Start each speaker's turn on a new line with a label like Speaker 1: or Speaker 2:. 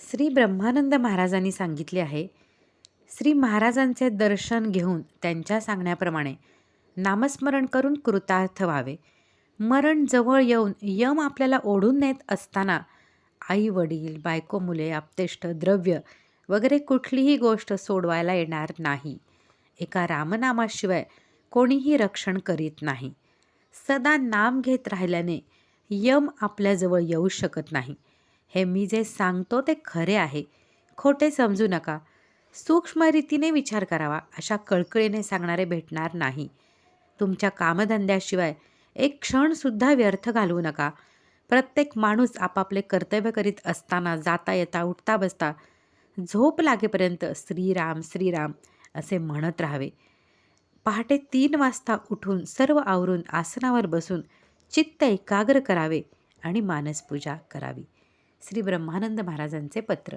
Speaker 1: श्री ब्रह्मानंद महाराजांनी सांगितले आहे श्री महाराजांचे दर्शन घेऊन त्यांच्या सांगण्याप्रमाणे नामस्मरण करून कृतार्थ व्हावे. मरण जवळ येऊन यम आपल्याला ओढून नेत असताना आई वडील बायको मुले आपतेष्ट द्रव्य वगैरे कुठलीही गोष्ट सोडवायला येणार नाही. एका रामनामाशिवाय कोणीही रक्षण करीत नाही. सदा नाम घेत राहिल्याने यम आपल्याजवळ येऊ शकत नाही. हे मी जे सांगतो ते खरे आहे. खोटे समजू नका. सूक्ष्म रीतीने विचार करावा. अशा कळकळीने सांगणारे भेटणार नाही. तुमच्या कामधंद्याशिवाय एक क्षणसुद्धा व्यर्थ घालवू नका. प्रत्येक माणूस आपापले कर्तव्य करीत असताना जाता येता उठता बसता झोप लागेपर्यंत श्रीराम श्रीराम असे म्हणत राहावे. पहाटे तीन वाजता उठून सर्व आवरून आसनावर बसून चित्त एकाग्र करावे आणि मानसपूजा करावी. श्री ब्रह्मानंद महाराजांचे पत्र.